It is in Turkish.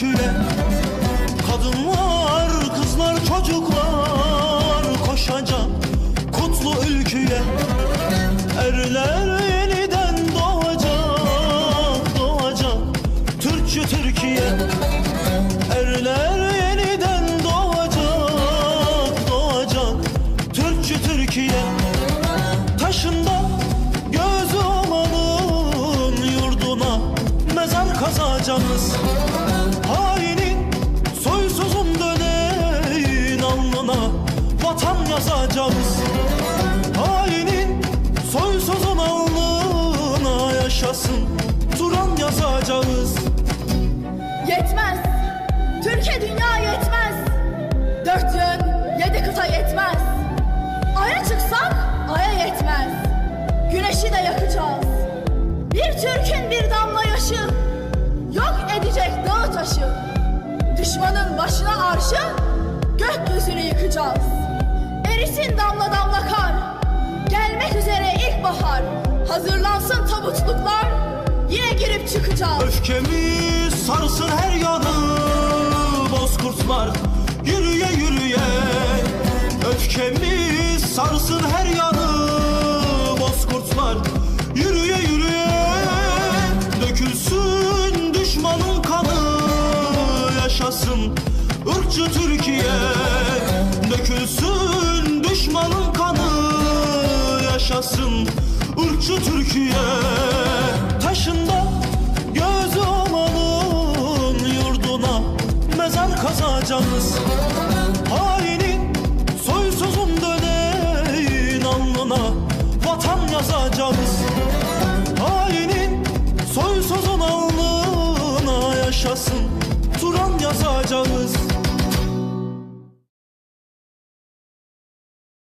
küle Kadınlar, kızlar, çocuklar koşacak kutlu ülküye Erler yeniden doğacak, doğacak Türkçü Türkiye. Erler yeniden doğacak, doğacak Türkçü Türkiye. Taşında gözü olanın yurduna mezar kazacağız. Yazacağız Hainin soysuzun alnına yaşasın Turan yazacağız Yetmez. Türkiye dünya yetmez. Dört yön, yedi kıta yetmez. Aya çıksak aya yetmez. Güneşi de yakacağız. Bir Türk'ün bir damla yaşı yok edecek dağı taşı. Düşmanın başına arşı. Erisin damla damla kar. Gelmek üzere ilkbahar. Hazırlansın tabutluklar. Yine girip çıkacağız. Öfkemiz sarsın her yanı Bozkurtlar yürüye yürüye Öfkemiz sarsın her yanı Bozkurtlar yürüye yürüye Dökülsün düşmanın kanı Yaşasın ırkçı Türkiye Türkiye. Taşında göz omalım Yurduna. Mezar kazacağız. Hainin soysuzum döneyin Alnına. Vatan yazacağız. Hainin soysuzun alnına yaşasın.